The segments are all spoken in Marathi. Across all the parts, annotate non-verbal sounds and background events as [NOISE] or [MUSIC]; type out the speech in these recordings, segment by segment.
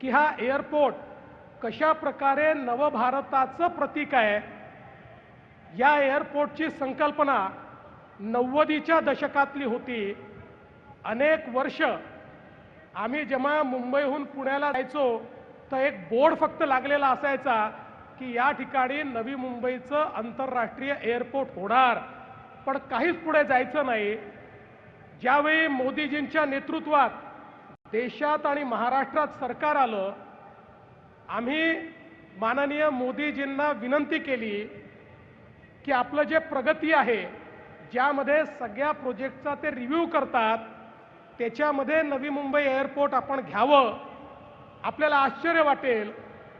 की हा एअरपोर्ट कशा प्रकारे नवभारताचं प्रतीक आहे या एअरपोर्टची संकल्पना नव्वदीच्या दशकातली होती. अनेक वर्ष आम्ही जेव्हा मुंबईहून पुण्याला जायचो तर एक बोर्ड फक्त लागलेला असायचा की या ठिकाणी नवी मुंबईचं आंतरराष्ट्रीय एअरपोर्ट होणार. पण काहीच पुढे जायचं नाही. ज्यावेळी मोदीजींच्या नेतृत्वात देशात आणि महाराष्ट्रात सरकार आलं आम्ही माननीय मोदीजींना विनंती केली की आपलं जे प्रगती आहे ज्यामध्ये सगळ्या प्रोजेक्टचा ते रिव्ह्यू करतात त्याच्यामध्ये नवी मुंबई एअरपोर्ट आपण घ्यावं. आपल्याला आश्चर्य वाटेल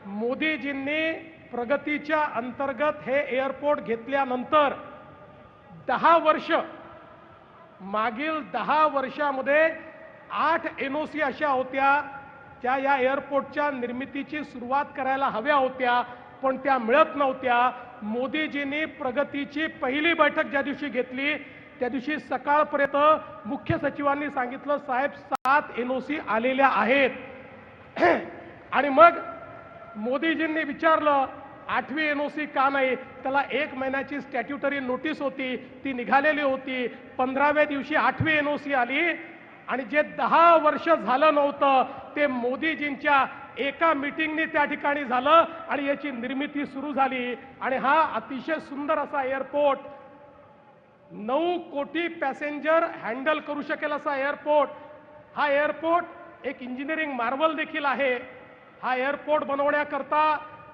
मोदीजींनी प्रगतीच्या अंतर्गत हे एअरपोर्ट घेतल्यानंतर दहा वर्ष मागील दहा वर्षामध्ये आठ एन ओ सी अशा होत्या त्या या एअरपोर्टच्या निर्मितीची सुरुवात करायला हव्या होत्या पण त्या मिळत नव्हत्या. मोदीजींनी प्रगतीची पहिली बैठक ज्या दिवशी घेतली त्या दिवशी सकाळपर्यंत मुख्य सचिवांनी सांगितलं साहेब सात एन ओ सी आलेल्या आहेत. [CLEARS THROAT] आणि मग मोदीजींनी विचारलं आठवी एन ओ सी का नाही? त्याला एक महिन्याची स्टॅट्युटरी नोटीस होती ती निघालेली होती. पंधराव्या दिवशी आठवी एन ओ सी आली आणि जे दहा वर्ष झालं नव्हतं ते मोदीजींच्या एका मिटिंगने त्या ठिकाणी झालं आणि याची निर्मिती सुरू झाली. आणि हा अतिशय सुंदर असा एअरपोर्ट नऊ कोटी पॅसेंजर हँडल करू शकेल असा एअरपोर्ट हा एअरपोर्ट एक इंजिनिअरिंग मार्वल देखील आहे. हा एअरपोर्ट बनवण्याकरता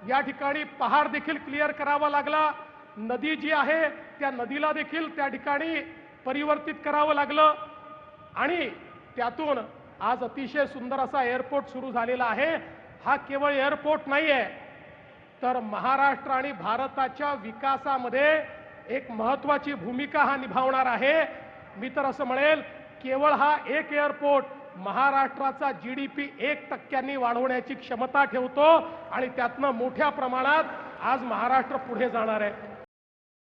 या ठिकाणी पहाड देखील क्लिअर करावा लागला. नदी जी आहे त्या नदीला देखील त्या ठिकाणी परिवर्तित करावं लागलं. आणि त्यातून आज अतिशय सुंदर असा एअरपोर्ट सुरू झालेला आहे. हा केवळ एअरपोर्ट नाही आहे तर महाराष्ट्र आणि भारताच्या विकासामध्ये एक महत्वाची भूमिका हा निभावणार आहे. मी तर असं म्हणेल केवळ हा एक एअरपोर्ट महाराष्ट्राचा जी डी पी एक टक्क्यांनी वाढवण्याची क्षमता ठेवतो आणि त्यातनं मोठ्या प्रमाणात आज महाराष्ट्र पुढे जाणार आहे.